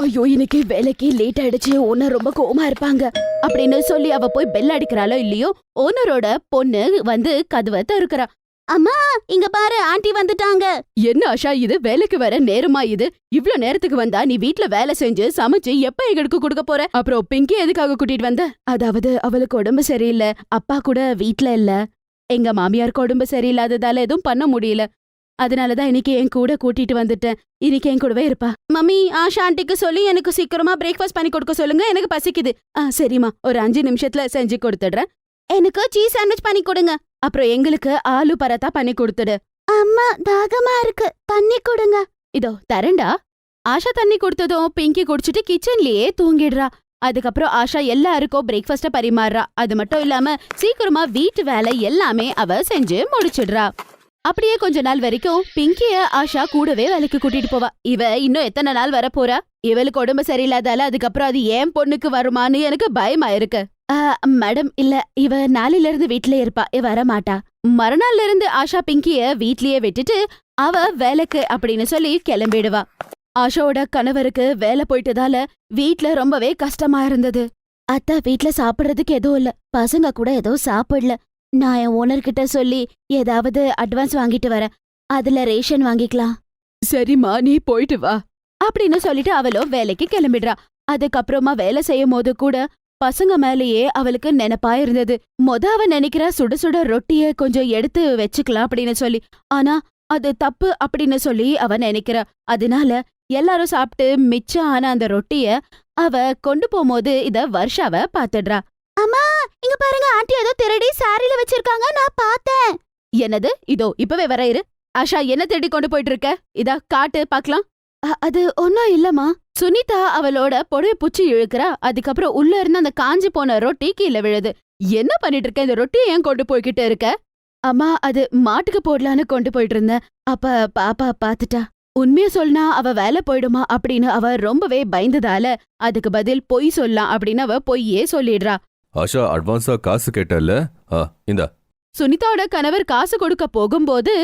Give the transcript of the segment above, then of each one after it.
ஐயோ இன்னைக்கு வேலைக்கு லேட் ஆயிடுச்சு. ஓனர் ரொம்ப கோமா இருப்பாங்க. அப்படின்னு சொல்லி அவ போய் பெல் அடிக்கிறாளோ இல்லையோ ஓனரோட பொண்ணு வந்து கதவை திறக்கிறா. அம்மா இங்க பாரு ஆண்டி வந்துட்டாங்க. என்ன ஆஷா இது? வேலைக்கு வர நேரமா இது? இவ்ளோ நேரத்துக்கு வந்தா நீ வீட்ல வேலை செஞ்சு சமைச்சு எப்ப எங்களுக்கு கொடுக்க போற? அப்புறம் பிங்கி எதுக்காக கூட்டிட்டு வந்த? அதாவது அவளுக்கு உடம்பு சரியில்லை. அப்பா கூட வீட்ல இல்ல. எங்க மாமியாருக்கு உடம்பு சரியில்லாததால எதுவும் பண்ண முடியல. அதனாலதான் இன்னைக்கு என் கூட கூட்டிட்டு வந்துட்டேன். இன்னைக்கு என் கூடவே இருப்பா. மம்மி ஆஷா ஆண்டிக்கு சொல்லி எனக்கு சீக்கிரமா பிரேக்ஃபாஸ்ட் பண்ணி கொடுக்க சொல்லுங்க. எனக்கு பசிக்குது. ஆ சரிம்மா. ஒரு அஞ்சு நிமிஷத்துல செஞ்சு கொடுத்துடுறேன். எனக்கு சீஸ் சாண்ட்விச் பண்ணி கொடுங்க. அப்புறம் எங்களுக்கு ஆலு பரோட்டா பண்ணி கொடுத்துடு. அம்மா தாகமா இருக்கு. தண்ணி கொடுங்க. இதோ தரேன்டா. ஆஷா தண்ணி கொடுத்ததும் பிங்கி குடிச்சிட்டு கிச்சன்லயே தூங்கிடுறா. அதுக்கப்புறம் ஆஷா எல்லாருக்கும் பிரேக்ஃபாஸ்ட பரிமாறுறா. அது மட்டும் இல்லாம சீக்கிரமா வீட்டு வேலை எல்லாமே அவ செஞ்சு முடிச்சிடுறா. அப்படியே கொஞ்ச நாள் வரைக்கும் பிங்கிய ஆஷா கூடவே வேலைக்கு கூட்டிட்டு போவா. இவ இன்னும் எத்தனை நாள் வர போறா இவளுக்கு உடம்பு சரியில்லாதால அதுக்கப்புறம் அது ஏன் பொண்ணுக்கு வருமான்னு எனக்கு பயமா இருக்கு ஆ, மேடம் இல்ல இவ நாளையில இருந்து வீட்லயே இருப்பா இவ வர மாட்டா மறுநாள்ல இருந்து ஆஷா பிங்கிய வீட்லயே விட்டுட்டு அவ வேலைக்கு அப்படின்னு சொல்லி கிளம்பிடுவா. ஆஷாவோட கணவருக்கு வேலை போயிட்டதால வீட்ல ரொம்பவே கஷ்டமா இருந்தது. அத்தை வீட்ல சாப்பிடுறதுக்கு எதுவும் இல்ல. பசங்க கூட ஏதோ சாப்பிடல. நான் என் ஓனர் கிட்ட சொல்லி ஏதாவது அட்வான்ஸ் வாங்கிட்டு வரேன். அதுல ரேஷன் வாங்கிக்கலாம். சரிம்மா நீ போயிட்டு வா. அப்படின்னு சொல்லிட்டு அவளும் வேலைக்கு கிளம்பிடுறா. அதுக்கப்புறமா வேலை செய்யும் போது கூட பசங்க மேலேயே அவளுக்கு நினைப்பா இருந்தது. மொத அவ நினைக்கிறா சுட சுட ரொட்டிய கொஞ்சம் எடுத்து வச்சுக்கலாம் அப்படின்னு சொல்லி. ஆனா அது தப்பு அப்படின்னு சொல்லி அவ நினைக்கிறா. அதனால எல்லாரும் சாப்பிட்டு மிச்சம் ஆன அந்த ரொட்டிய அவ கொண்டு போகும்போது இத வர்ஷாவ பாத்துடுறா அம்மா இங்க பாருங்க ஆண்டி ஏதோ திருடி சாரில வச்சிருக்காங்க நான் பார்த்தேன் என்னது? இதோ இப்பவே வர இரு. ஆஷா என்ன தேடி கொண்டு போயிட்டு இருக்க இதா காட்டு பாக்கலாம். அது ஒன்னும் இல்லம்மா. சுனிதா அவளோட புடவை புச்சி இழுக்கிறா. அதுக்கப்புறம் உள்ள இருந்து அந்த காஞ்சி போன ரொட்டி கீழே விழுது. என்ன பண்ணிட்டு இருக்க இந்த ரொட்டியை ஏன் கொண்டு போய்கிட்டு இருக்க? அம்மா அது மாட்டுக்கு போடலான்னு கொண்டு போயிட்டு இருந்தேன் அப்ப பாப்பா பாத்துட்டா. உண்மைய சொன்னா அவ வேலை போயிடுமா அப்படின்னு அவ ரொம்பவே பயந்ததால அதுக்கு பதில் பொய் சொல்லலாம் அப்படின்னு அவ பொய்யே சொல்லிடுறா. ஆஷா அட்வான்ஸா காசு கேட்டல்ல? ஆ இந்தா. சுனிதாவோட கணவர் காசு கொடுக்க போகும்போது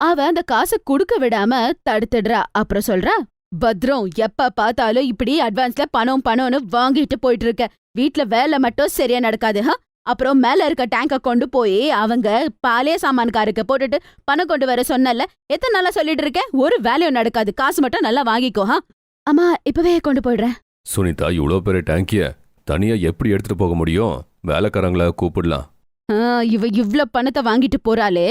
அவ அந்த காசை கொடுக்க விடாம தடுத்துடுறா. அப்புறம் சொல்றா பத்ரம் எப்ப பார்த்தாலும் இப்படி அட்வான்ஸ்ல பணம் பணம்னு வாங்கிட்டு போயிட்டு இருக்க வீட்ல வேலை மட்டும் சரியா நடக்காது ஹ? அப்புறம் மேல இருக்க டேங்க கொண்டு போய் அவங்க பாலே சாமான்காருக்கு போட்டுட்டு பணம் கொண்டு வர சொன்னல எத்தனை நாளா சொல்லிட்டு இருக்கேன் ஒரு வேலையும் நடக்காது. காசு மட்டும் நல்லா வாங்கிக்கோ ஹா? அம்மா இப்பவே கொண்டு போயிடுறேன். சுனிதா இவ்வளோ பெரிய டேங்கிய தனியா எப்படி எடுத்துட்டு போக முடியும்? வேலைக்காரங்கள கூப்பிடலாம். இவ இவ்ளோ பணத்தை வாங்கிட்டு போறாளே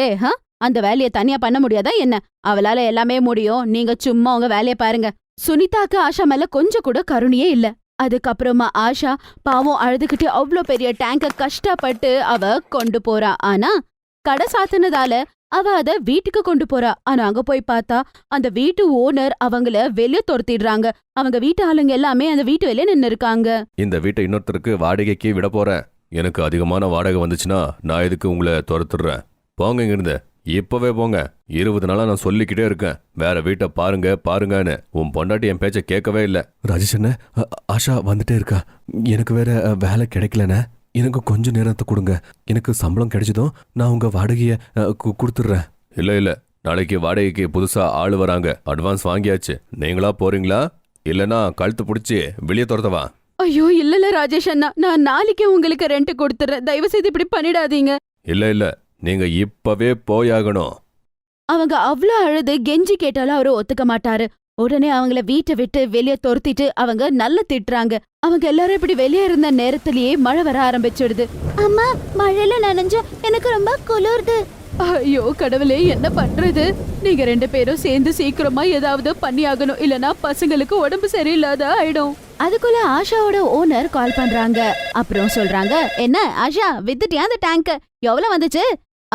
அந்த வேலைய தனியா பண்ண முடியாதா என்ன? அவளால எல்லாமே முடியும். நீங்க சும்மா உங்க வேலைய பாருங்க. சுனிதாக்கு ஆஷா மேல கொஞ்சம் கூட கருணையே இல்ல. அதுக்கப்புறமா ஆஷா பாவம் அழுதுகிட்டு அவ்ளோ பெரிய டேங்க கஷ்டப்பட்டு அவ கொண்டு போறா. ஆனா கடை சாத்துனதால அவ அத வீட்டுக்கு கொண்டு போறா. ஆனா அங்க போய் பார்த்தா அந்த வீட்டு ஓனர் அவங்கள வெளிய துரத்திடுறாங்க. அவங்க வீட்டு ஆளுங்க எல்லாமே அந்த வீட்டு வெளிய நின்னு இருக்காங்க இந்த வீட்டை இன்னொருத்தருக்கு வாடகைக்கு விட போறேன் எனக்கு அதிகமான வாடகை வந்துச்சுன்னா நான் எதுக்கு உங்களை துரத்துடுறேன் போங்க இங்கிருந்து. இப்பவே போங்க. இருபது நாளா நான் சொல்லிக்கிட்டே இருக்கேன். வேற வீட்டை பாருங்க பாருங்கன்னு. உன் பொண்டாட்டி என் பேச்ச கேட்கவே இல்ல. ராஜேஷ் அண்ணே ஆஷா வந்துட்டே இருக்கா. எனக்கு வேற வேலை கிடைக்கலண்ணே. எனக்கு கொஞ்சம் நேரத்தை கொடுங்க. எனக்கு சம்பளம் கிடைச்சதும் நான் உங்க வாடகைய கொடுத்துடுறேன் இல்ல இல்ல. நாளைக்கு வாடகைக்கு புதுசா ஆள் வராங்க. அட்வான்ஸ் வாங்கியாச்சு. நீங்களா போறீங்களா? இல்லனா கழுத்து பிடிச்சி வெளியே துரத்தவா? ஐயோ இல்லல ராஜேஷ் அண்ணா. நான் நாளைக்கே உங்களுக்கு ரெண்ட் கொடுத்துறேன். தயவு செய்து இப்படி பண்ணிடாதீங்க. இல்ல இல்ல. நீங்க இப்பவே போயாகணும். அவங்க அவ்ளோ அழுது. கெஞ்சி கேட்டாலும் அவரு ஒத்துக்க மாட்டாரு. உடனே அவங்கள வீட்டை விட்டு வெளிய துரத்திட்டு அவங்க நல்ல திட்டுறாங்க. அவங்க எல்லாரும் இப்படி வெளியே இருந்த நேரத்திலேயே மழை வர ஆரம்பிச்சிடுது. அம்மா மழையில நனைஞ்ச எனக்கு ரொம்ப குளிர்து. ஐயோ கடவுளே என்ன பண்றது? நீங்க ரெண்டு பேரும் சேர்ந்து சீக்கிரமா ஏதாவது பண்ணி ஆகணும் இல்லனா பசங்களுக்கு உடம்பு சரியில்லாத ஆயிடும். அதுக்குள்ள ஆஷாவோட ஓனர் கால் பண்றாங்க. அப்புறம் சொல்றாங்க என்ன ஆஷா வித்துட்டியா அந்த டேங்க் எவ்வளவு வந்துச்சு?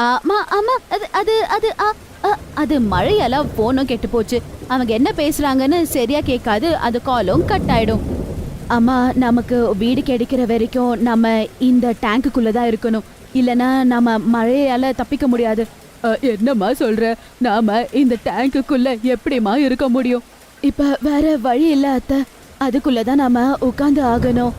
ஆமா ஆமா அது அது அது ஆ, ஆ, அது மழையால போனும் கெட்டு போச்சு. அவங்க என்ன பேசுறாங்கன்னு சரியா கேட்காது அது காலும் கட் ஆயிடும். அம்மா நமக்கு வீடு கிடைக்கிற வரைக்கும் நம்ம இந்த டேங்குக்குள்ள தான் இருக்கணும். இல்லனா நம்ம மழையால தப்பிக்க முடியாது. என்னம்மா சொல்ற? நாம இந்த டேங்குக்குள்ள எப்படிம்மா இருக்க முடியும்? இப்ப வேற வழி இல்ல அத்தை. அதுக்குள்ளதான் நாம உட்காந்து ஆகணும்.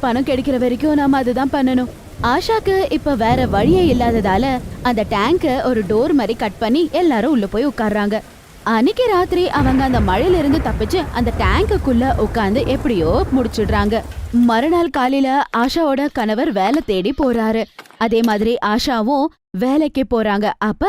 பணம் கிடைக்கிற வரைக்கும் நாம அதுதான் பண்ணணும். ஆஷாக்கு இப்ப வேற வழியே இல்லாததால அந்த டேங்க ஒரு டோர் மாதிரி கட் பண்ணி எல்லாரும் உள்ள போய் உட்கார்றாங்க. அன்னைக்கு ராத்திரி அவங்க அந்த மழையில இருந்து தப்பிச்சு அந்த டேங்குக்குள்ள உட்காந்து எப்படியோ முடிச்சிடுறாங்க. மறுநாள் காலையில ஆஷாவோட கணவர் வேலை தேடி போறாரு. அதே மாதிரி ஆஷாவும் வேலைக்கு போறாங்க. அப்ப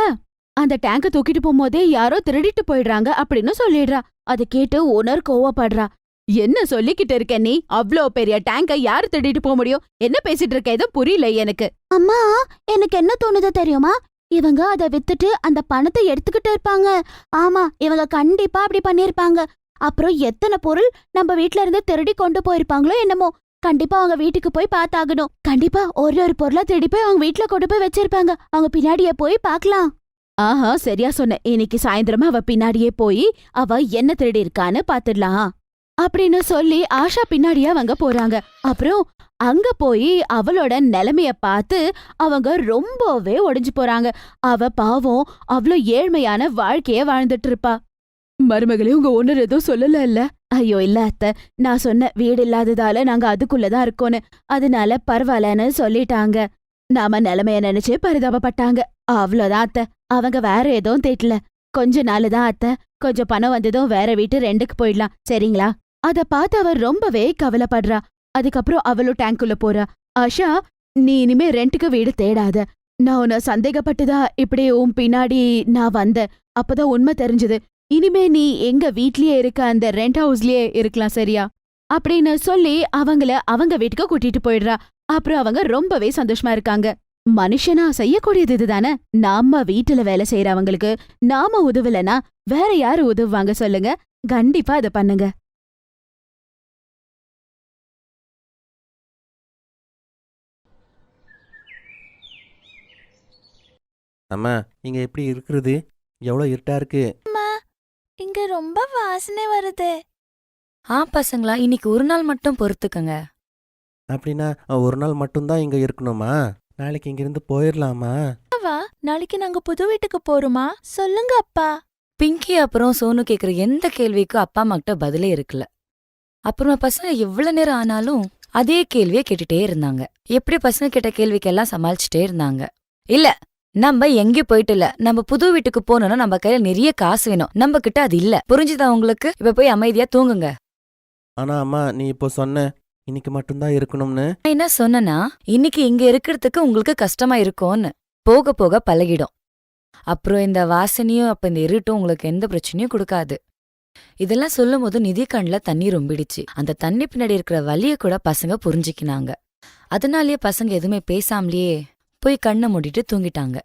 அந்த டேங்க தூக்கிட்டு போகும்போதே யாரோ திருடிட்டு போயிடுறாங்க அப்படின்னு சொல்லிடுறா. அதை கேட்டு ஓனர் கோவப்படுறா. என்ன சொல்லிக்கிட்டு இருக்க நீ? அவ்ளோ பெரிய டேங்க யாரு திருடிட்டு போக முடியும்? என்ன பேசிட்டு இருக்க? எதுவும் புரியல எனக்கு. அம்மா எனக்கு என்ன தோணுது தெரியுமா? இவங்க அதை வித்துட்டு அந்த பணத்தை எடுத்துக்கிட்டு இருப்பாங்க. ஆமா இவங்க கண்டிப்பா அப்படி பண்ணிருப்பாங்க அப்புறம் எத்தனை பொருள் நம்ம வீட்ல இருந்து திருடி கொண்டு போயிருப்பாங்களோ என்னமோ. கண்டிப்பா அவங்க வீட்டுக்கு போய் பார்த்தாகணும். கண்டிப்பா ஒரு ஒரு பொருளா திருடி போய் அவங்க வீட்ல கொண்டு போய் வச்சிருப்பாங்க. அவங்க பின்னாடியே போய் பார்க்கலாம். ஆஹா சரியா சொன்ன. இன்னைக்கு சாயந்தரமா அவ பின்னாடியே போய் அவ என்ன திருடி இருக்கான்னு பாத்துடலாம் அப்படின்னு சொல்லி ஆஷா பின்னாடியே அவங்க போறாங்க. அப்புறம் அங்க போய் அவளோட நிலைமைய பார்த்து அவங்க ரொம்பவே ஒடிஞ்சு போறாங்க. அவ பாவம் அவ்ளோ ஏழ்மையான வாழ்க்கைய வாழ்ந்துட்டு இருப்பா. மருமகளே உங்க ஒன்னர் எதுவும் சொல்லல இல்ல ஐயோ இல்ல அத்தை. நான் சொன்ன வீடு இல்லாததால நாங்க அதுக்குள்ளதான் இருக்கோன்னு. அதனால பரவாயில்லன்னு சொல்லிட்டாங்க. நாம நிலைமைய நினைச்சு பரிதாபப்பட்டாங்க. அவ்வளோதான் அத்தை. அவங்க வேற எதுவும் தேட்டல. கொஞ்ச நாள் தான் அத்தை. கொஞ்சம் பணம் வந்ததும் வேற வீட்டு ரெண்டுக்கு போயிடலாம் சரிங்களா? அத பார்த்து அவர் ரொம்பவே கவலைப்படுறா. அதுக்கப்புறம் அவளும் டேங்க்குள்ள போறா. ஆஷா நீ இனிமே ரெண்டுக்கு வீடு தேடாத. நான் உன்னை சந்தேகப்பட்டுதா இப்படி உன் பின்னாடி நான் வந்தேன். அப்பதான் உண்மை தெரிஞ்சது. இனிமே நீ எங்க வீட்லயே இருக்க அந்த ரெண்ட் ஹவுஸ்லயே இருக்கலாம் சரியா? அப்படின்னு சொல்லி அவங்கள அவங்க வீட்டுக்கு கூட்டிட்டு போயிடுறா. அப்புறம் அவங்க ரொம்பவே சந்தோஷமா இருக்காங்க. மனுஷனா செய்யக்கூடியது இதுதானே? நாம வீட்டுல வேலை செய்யறவங்களுக்கு நாம உதவலனா வேற யாரு உதவுவாங்க சொல்லுங்க. கண்டிப்பா இத பண்ணுங்க. அம்மா இங்க எப்படி இருக்கிறது? எவ்வளோ இருட்டா இருக்கு. இங்க ரொம்ப வாசனை வருது. ஆ பசங்களா இன்னைக்கு ஒரு நாள் மட்டும் பொறுத்துக்கங்க. அப்படின்னா ஒரு நாள் மட்டும்தான் இங்க இருக்கணுமா? நாளைக்கு இங்கிருந்து போயிடலாமா வா நாளைக்கு நாங்க புது வீட்டுக்கு போறோமா? சொல்லுங்க அப்பா. பிங்கி அப்புறம் சோனு கேக்குற எந்த கேள்விக்கும் அப்பா அம்மா கிட்ட பதிலே இருக்குல்ல அப்புறமா பசங்க எவ்வளவு நேரம் ஆனாலும் அதே கேள்வியை கேட்டுட்டே இருந்தாங்க. எப்படி பசங்க கேட்ட கேள்விக்கெல்லாம் சமாளிச்சுட்டே இருந்தாங்க? இல்ல நம்ம எங்கேயும் போயிட்டு இல்ல. நம்ம புது வீட்டுக்கு போனோம்னா நம்ம கையில நிறைய காசு வேணும். நம்ம கிட்ட அது இல்ல. புரிஞ்சுதா உங்களுக்கு? இப்ப போய் அமைதியா தூங்குங்க. ஆனா அம்மா நீ இப்போ சொன்ன இன்னைக்கு மட்டும்தான் இருக்கணும்னு. நான் என்ன சொன்னனா இன்னைக்கு இங்க இருக்கிறதுக்கு உங்களுக்கு கஷ்டமா இருக்கும்னு. போக போக பழகிடும். அப்புறம் இந்த வாசனையும் அப்ப இந்த இருட்டும் உங்களுக்கு எந்த பிரச்சனையும் கொடுக்காது. இதெல்லாம் சொல்லும் போது நிதி கண்ல தண்ணி ரொம்பிடுச்சு. அந்த தண்ணி பின்னாடி இருக்கிற வலிய கூட பசங்க புரிஞ்சுக்கினாங்க. அதனாலயே பசங்க எதுவுமே பேசாமலேயே போய் கண்ணை மூடிட்டு தூங்கிட்டாங்க.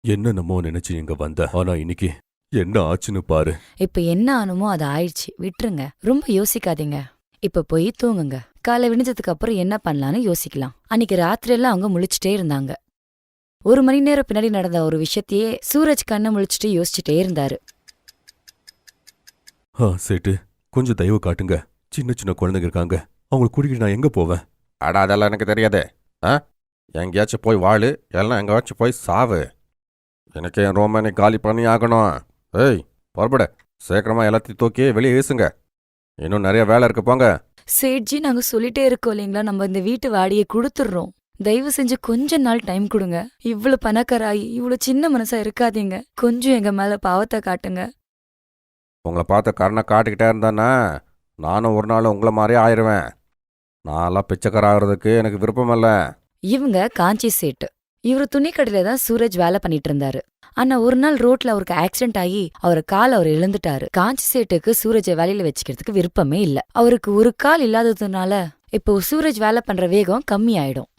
என்ன நம்ம நினைச்சு இங்க வந்த? ஆனா இன்னைக்கு என்ன ஆச்சுன்னு பாரு. இப்ப என்ன ஆனுமோ அது ஆயிடுச்சு. விட்டுருங்க. ரொம்ப யோசிக்காதீங்க. இப்ப போய் தூங்குங்க. காலை விடிஞ்சதுக்கு அப்புறம் என்ன பண்ணலான்னு யோசிக்கலாம். அன்னைக்கு ராத்திரி எல்லாம் அவங்க முழிச்சிட்டே இருந்தாங்க. ஒரு மணி நேரம் பின்னாடி நடந்த ஒரு விஷயத்தையே சூரஜ் கண்ணை முழிச்சிட்டு யோசிச்சுட்டே இருந்தாரு. ஆ சேட்டு கொஞ்சம் தயவு காட்டுங்க. சின்ன சின்ன குழந்தைங்க இருக்காங்க. அவங்களை கூட்டிகிட்டு நான் எங்க போவேன்? அட அதெல்லாம் எனக்கு தெரியாதே. ஆ? எங்கேயாச்சும் போய் வாழு எல்லாம் எங்கேயாச்சும் போய் சாவு. எனக்கு என் ரோமனை காலி பண்ணி ஆகணும். ஏய் புறப்பட. சீக்கிரமா எல்லாத்தையும் தூக்கி வெளியே வீசுங்க. இன்னும் நிறைய வேலை இருக்கு போங்க. சேட்ஜி நாங்க சொல்லிட்டே இருக்கோம் இல்லைங்களா? நம்ம இந்த வீட்டு வாடியை கொடுத்துடுறோம். தயவு செஞ்சு கொஞ்ச நாள் டைம் கொடுங்க. இவ்வளவு பணக்காராயி இவ்வளவு சின்ன மனசா இருக்காதீங்க. கொஞ்சம் எங்க மேல பாவத்தை காட்டுங்க. உங்களை பார்த்து கருணை காட்டிக்கிட்டே இருந்தானா? நானும் ஒரு நாள் உங்களை மாதிரியே ஆயிடுவேன் நான்லாம் பிச்சைக்கார ஆகிறதுக்கு எனக்கு விருப்பம் இல்லை. இவங்க காஞ்சி சேட்டு. இவரு துணிக்கடையில தான் சூரஜ் வேலை பண்ணிட்டு இருந்தாரு. ஆனா ஒரு நாள் ரோட்ல அவருக்கு ஆக்சிடென்ட் ஆகி அவர் கால் அவர் இழந்துட்டாரு. காஞ்சி சேட்டுக்கு சூரஜை வேலையில வச்சுக்கிறதுக்கு விருப்பமே இல்ல. அவருக்கு ஒரு கால் இல்லாததுனால இப்போ சூரஜ் வேலை பண்ற வேகம் கம்மி ஆயிடும்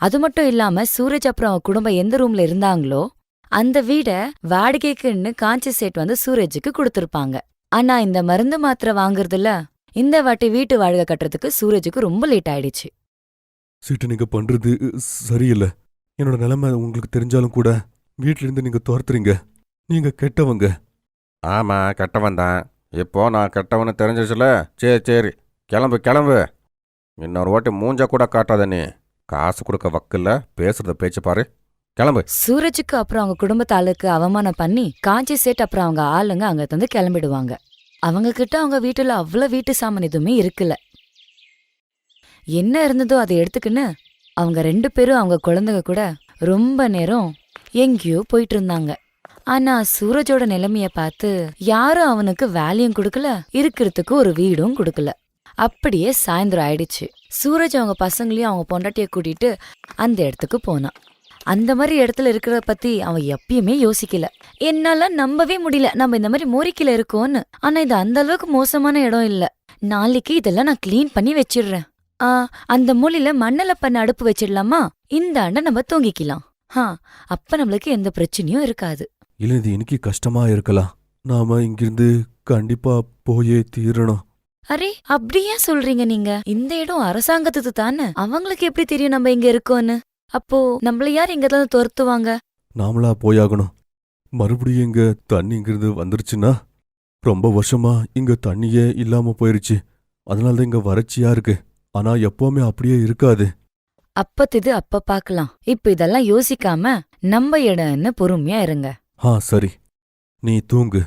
அது மட்டும் இல்லாம சூரஜ் அப்புறம் அவன் குடும்பம் எந்த ரூம்ல இருந்தாங்களோ அந்த வீட வாடகைக்குன்னு காஞ்சி சேட் வந்து சூரஜுக்கு கொடுத்திருப்பாங்க. ஆனா இந்த மருந்து மாத்திரை வாங்குறதுல இந்த வாட்டி வீட்டு வாடகை கட்டுறதுக்கு சூரஜுக்கு ரொம்ப லேட் ஆயிடுச்சு. சேட்டு நீங்க பண்றது சரியில்லை. என்னோட நிலைமை உங்களுக்கு தெரிஞ்சாலும் கூட வீட்ல இருந்து நீங்க துரத்துறீங்க. நீங்க கெட்டவங்க. ஆமாம் கெட்டவன் தான். இப்போ நான் கெட்டவனு தெரிஞ்சிச்சுல சரி சரி. கிளம்பு கிளம்பு. இன்னொரு வாட்டி மூஞ்ச கூட காட்டாத நீ. காசு கொடுக்க வக்கில்ல பேசுறத பேச்சு பாரு. கிளம்பு. சூரஜுக்கு அப்புறம் அவங்க குடும்பத்தாளுக்கு அவமானம் பண்ணி காஞ்சி சேட் அப்புறம் அவங்க ஆளுங்க அங்க தந்து கிளம்பிடுவாங்க. அவங்க கிட்ட அவங்க வீட்டுல அவ்வளவு வீட்டு சாமான் எதுவுமே இருக்குல்ல. என்ன இருந்ததோ அதை எடுத்துக்கின்னு அவங்க ரெண்டு பேரும் அவங்க குழந்தைங்க கூட ரொம்ப நேரம் எங்கேயோ போயிட்டு இருந்தாங்க. ஆனா சூரஜோட நிலைமைய பார்த்து யாரும் அவனுக்கு வேலையும் கொடுக்கல இருக்கிறதுக்கு ஒரு வீடும் கொடுக்கல. அப்படியே சாயந்தரம் ஆயிடுச்சு. சூரஜ் அவங்க பசங்களையும் அவங்க பொண்டாட்டிய கூட்டிட்டு அந்த இடத்துக்கு போனான். அந்த மாதிரி இடத்துல இருக்கிறத பத்தி அவன் எப்பயுமே யோசிக்கல. என்னால நம்பவே முடியல நம்ம இந்த மாதிரி மோரிக்கில இருக்கோம்னு. ஆனா இது அந்த அளவுக்கு மோசமான இடம் இல்ல. நாளைக்கு இதெல்லாம் நான் கிளீன் பண்ணி வச்சிடுறேன். ஆ அந்த மூலையில மண்ணல பண்ண அடுப்பு வச்சிடலாமா? இந்த ஆண்ட நம்ம தூங்கிக்கலாம். ஹா அப்ப நம்மளுக்கு எந்த பிரச்சனையும் இருக்காது. இல்ல இது இன்னைக்கு கஷ்டமா இருக்கலாம் நாம இங்கிருந்து கண்டிப்பா போயே தீரணும். அரே அப்படி ஏன் சொல்றீங்க நீங்க? இந்த இடம் அரசாங்கத்துக்கு தானே. அவங்களுக்கு எப்படி தெரியும் நம்ம இங்க இருக்கோம்னு அப்போ நம்மள யார் இங்க தான் துரத்துவாங்க? நாமளா போயாகணும். மறுபடியும் இங்க தண்ணி இங்கிருந்து வந்துருச்சுன்னா? ரொம்ப வருஷமா இங்க தண்ணியே இல்லாம போயிருச்சு. அதனால தான் இங்க வறட்சியா இருக்கு. ஆனா எப்பவுமே அப்படியே இருக்காது. அப்பத்திது அப்ப பாக்கலாம். இப்ப இதெல்லாம் யோசிக்காம நம்ம இடம்னு பொறுமையா இருங்க. ஆ சரி. நீ தூங்கு.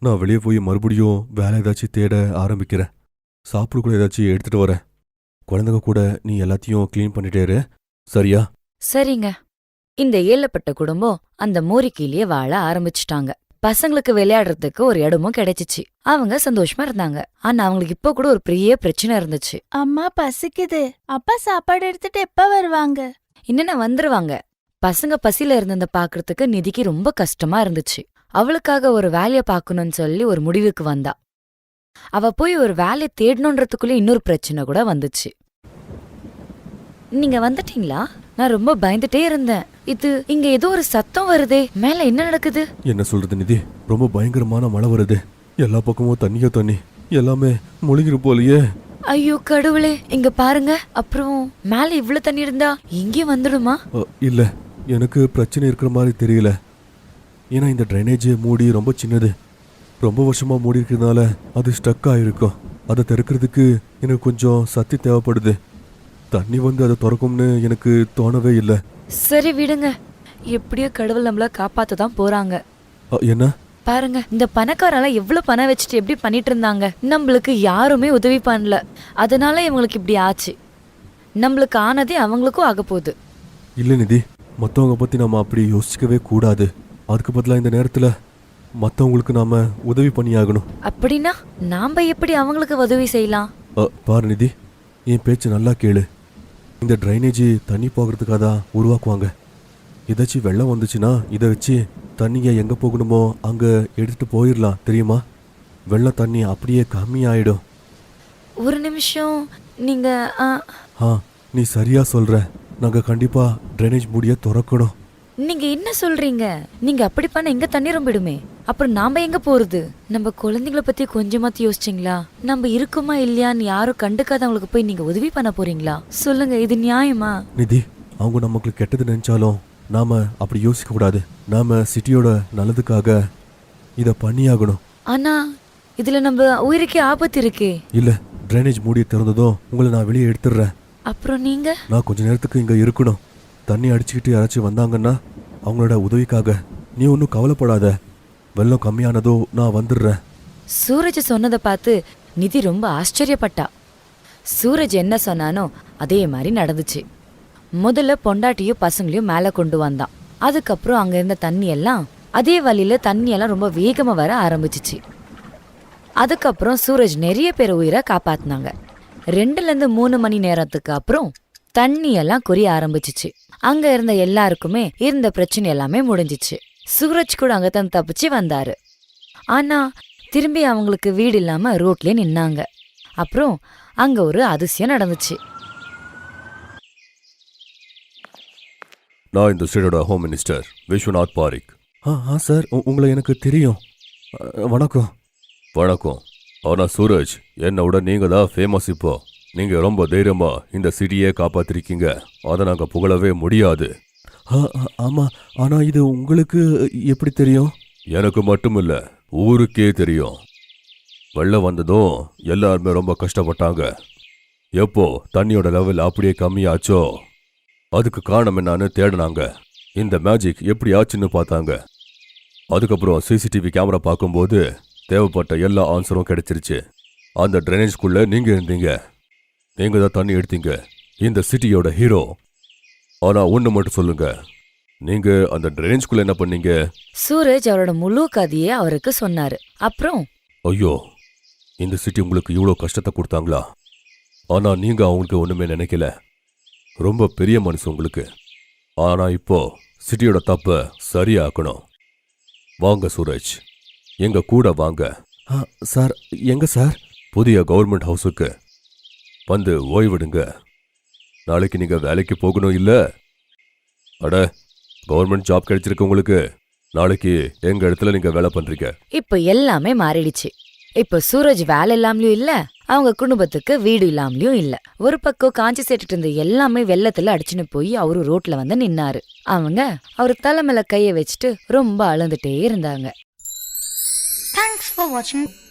நான் வெளியே போய் மறுபடியும் வேலை ஏதாச்சும் தேட ஆரம்பிக்கிறேன். சாப்பிட கூட ஏதாச்சும் எடுத்துட்டு வரேன். குழந்தைங்க கூட நீ எல்லாத்தையும் க்ளீன் பண்ணிட்டே இரு. சரியா? சரிங்க. இந்த ஏழப்பட்ட குடும்பம் அந்த மோரிக்கீழியே வாழ ஆரம்பிச்சிட்டாங்க. பசங்களுக்கு விளையாடுறதுக்கு ஒரு இடமும் கிடைச்சிச்சு. அவங்க சந்தோஷமா இருந்தாங்க. ஆனா அவங்களுக்கு இப்ப கூட ஒரு பெரிய பிரச்சனை இருந்துச்சு. அம்மா பசிக்குது. அப்பா சாப்பாடு எடுத்துட்டு எப்ப வருவாங்க? என்னென்ன வந்துருவாங்க. பசங்க பசியில இருந்தத பாக்குறதுக்கு நிதிக்கு ரொம்ப கஷ்டமா இருந்துச்சு. அவளுக்காக ஒரு வேலைய பாக்கணும்னு சொல்லி ஒரு முடிவுக்கு வந்தா. அவ போய் ஒரு வேலைய தேடணுன்றதுக்குள்ள இன்னொரு பிரச்சனை கூட வந்துச்சு. நீங்க வந்துட்டீங்களா? நான் ரொம்ப பயந்துட்டே இருந்தேன். இது இங்க ஏதோ ஒரு சத்தம் வருதே. மேல என்ன நடக்குது? என்ன சொல்றது நிதி? ரொம்ப பயங்கரமான மழை வருது. எல்லா பக்கமும் தண்ணியோ தண்ணி. எல்லாமே முழுகிரு போலயே. ஐயோ கடவுளே. இங்க பாருங்க. அப்புறம் மேல இவ்ளோ தண்ணி இருந்தா இங்கே வந்துடுமா? அ, இல்ல. எனக்கு பிரச்சனை இருக்கிற மாதிரி தெரியல. ஏன்னா இந்த ட்ரைனேஜ் மூடி ரொம்ப சின்னது. ரொம்ப வருஷமா மூடி இருக்கிறதுனால அது ஸ்டக் ஆயிருக்கும். அதை திறக்கிறதுக்கு எனக்கு கொஞ்சம் சக்தி தேவைப்படுது. தண்ணி வந்து அதை திறக்கும்னு எனக்கு தோணவே இல்லை. சரி விடுங்க. எப்படியோ கடவுள் நம்மள காப்பாத்த தான் போறாங்க என்ன? பாருங்க இந்த பணக்காரெல்லாம் எவ்வளவு பணம் வச்சுட்டு எப்படி பண்ணிட்டு இருந்தாங்க? நம்மளுக்கு யாருமே உதவி பண்ணல. அதனால இவங்களுக்கு இப்படி ஆச்சு. நம்மளுக்கு ஆனதே அவங்களுக்கும் ஆக போகுது. இல்லை நிதி மற்றவங்க பற்றி நம்ம அப்படி யோசிக்கவே கூடாது. அதுக்கு பதிலாக இந்த நேரத்தில் மற்றவங்களுக்கு நாம உதவி பண்ணியாகணும். அப்படின்னா நாம எப்படி அவங்களுக்கு உதவி செய்யலாம்? பாரு நிதி என் பேச்சு நல்லா கேளு. இந்த ட்ரைனேஜ் தண்ணி போகிறதுக்காக தான் உருவாக்குவாங்க. ஏதாச்சும் வெள்ளம் வந்துச்சுன்னா இதை வச்சு தண்ணியை எங்கே போகணுமோ அங்கே எடுத்துட்டு போயிடலாம் தெரியுமா? வெள்ள தண்ணி அப்படியே கம்மியாயிடும். ஒரு நிமிஷம் நீங்க ஆ, நீ சரியா சொல்ற. நாங்கள் கண்டிப்பாக ட்ரைனேஜ் மூடியை திறக்கணும். நீங்க என்ன சொல்றீங்க? நீங்க அப்படி பண்ண எங்க தண்ணி ரொம்பிடுமே? அப்புறம் நாம எங்க போறது? நம்ம குழந்தைங்கள பத்தி கொஞ்சமாத்தி யோசிச்சிங்களா? நம்ம இருக்குமா இல்லையான்னு யாரும் கண்டுக்காதவங்களுக்கு போய் நீங்க உதவி பண்ண போறீங்களா? சொல்லுங்க இது நியாயமா? நிதி அவங்க நமக்கு கெட்டது நினைச்சாலும் நாம அப்படி யோசிக்க கூடாது. நாம சிட்டியோட நல்லதுக்காக இத பண்ணியாகணும். ஆனா இதுல நம்ம உயிருக்கே ஆபத்து இருக்கே. இல்ல ட்ரைனேஜ் மூடியை திறந்ததும் உங்களை நான் வெளியே எடுத்துடுறேன். அப்புறம் நீங்க? நான் கொஞ்ச நேரத்துக்கு இங்க இருக்கணும். தண்ணி அடிச்சுக்கிட்டு யாராச்சும் வந்தாங்கன்னா அவங்களோட உதவிக்காக. நீ ஒன்றும் கவலைப்படாத. வெள்ளம் கம்மியானதோ நான் வந்துடுறேன். சூரஜ் சொன்னதை பார்த்து நிதி ரொம்ப ஆச்சரியப்பட்டா. சூரஜ் என்ன சொன்னானோ அதே மாதிரி நடந்துச்சு. முதல்ல பொண்டாட்டியும் பசங்களையும் மேலே கொண்டு வந்தான். அதுக்கப்புறம் அங்கே இருந்த தண்ணி எல்லாம் அதே வழியில் தண்ணியெல்லாம் ரொம்ப வேகமாக வர ஆரம்பிச்சிச்சு. அதுக்கப்புறம் சூரஜ் நிறைய பேர் உயிரை காப்பாற்றினாங்க ரெண்டுலேருந்து மூணு மணி நேரத்துக்கு அப்புறம் தண்ணியெல்லாம் குறைய ஆரம்பிச்சிச்சு. அங்கே இருந்த எல்லாருக்குமே இருந்த பிரச்சனை எல்லாமே முடிஞ்சிச்சு. சூரஜ் கூட அங்க தான் தப்பிச்சு வந்தாரு. ஆனா திரும்பி அவங்களுக்கு வீடு இல்லாம ரோட்லயே நின்னாங்க. அப்புறம் அங்க ஒரு அதிசயம் நடந்துச்சு. நான் இந்த ஸ்டேட்டோட ஹோம் மினிஸ்டர் விஸ்வநாத் பாரிக். ஆ ஆ சார் உங்களை எனக்கு தெரியும். வணக்கம். வணக்கம். ஆனா சூரஜ் என்னை விட நீங்க தான் ஃபேமஸ் இப்போ. நீங்க ரொம்ப தைரியமா இந்த சிட்டியே காப்பாத்திருக்கீங்க. அதை நாங்க புகழவே முடியாது. ஆமா. ஆனா இது உங்களுக்கு எப்படி தெரியும்? எனக்கு மட்டும் இல்ல ஊருக்கே தெரியும். வெள்ளம் வந்ததும் எல்லாருமே ரொம்ப கஷ்டப்பட்டாங்க. எப்போ தண்ணியோட லெவல் அப்படியே கம்மியாச்சோ அதுக்கு காரணம் என்னான்னு தேடினாங்க. இந்த மேஜிக் எப்படி ஆச்சுன்னு பார்த்தாங்க. அதுக்கப்புறம் சிசிடிவி கேமரா பார்க்கும்போது தேவைப்பட்ட எல்லா ஆன்சரும் கிடைச்சிருச்சு. அந்த ட்ரைனேஜ்குள்ளே நீங்கள் இருந்தீங்க. நீங்கள் தான் தண்ணி எடுத்தீங்க. இந்த சிட்டியோட ஹீரோ ஆனா ஒன்று மட்டும் சொல்லுங்க. நீங்க அந்த ட்ரைனேஜ்குள்ள என்ன பண்ணீங்க? சூரஜ் அவரோட முழு கதையை அவருக்கு சொன்னாரு. அப்புறம்? ஐயோ இந்த சிட்டி உங்களுக்கு இவ்வளோ கஷ்டத்தை கொடுத்தாங்களா? ஆனா நீங்க அவங்களுக்கு ஒண்ணுமே நினைக்கல. ரொம்ப பெரிய மனசு உங்களுக்கு. ஆனா இப்போ சிட்டியோட தப்ப சரியாக்கணும். வாங்க சூரஜ். எங்க கூட வாங்க. ஆ, சார் எங்க சார்? புதிய கவர்மெண்ட் ஹவுஸுக்கு வந்து ஓய்விடுங்க. நாளைக்கு நீங்க வேலைக்கு போகணும் இல்ல? அட கவர்மெண்ட் ஜாப் கிடைச்சிருக்கு உங்களுக்கு. நாளைக்கு எங்க இடத்துல நீங்க வேலை பண்றீங்க? இப்ப எல்லாமே மாறிடுச்சு. இப்ப சூரஜ் வேலை இல்லாமலும் இல்ல அவங்க குடும்பத்துக்கு வீடு இல்லாமலும் இல்ல. ஒரு பக்கம் காஞ்சி சேட்டுட்டு இருந்த எல்லாமே வெள்ளத்துல அடிச்சுன்னு போய் அவரு ரோட்ல வந்து நின்னாரு. அவங்க அவர் தலை மேல கைய வச்சுட்டு ரொம்ப அழுந்துட்டே இருந்தாங்க. Thanks for watching.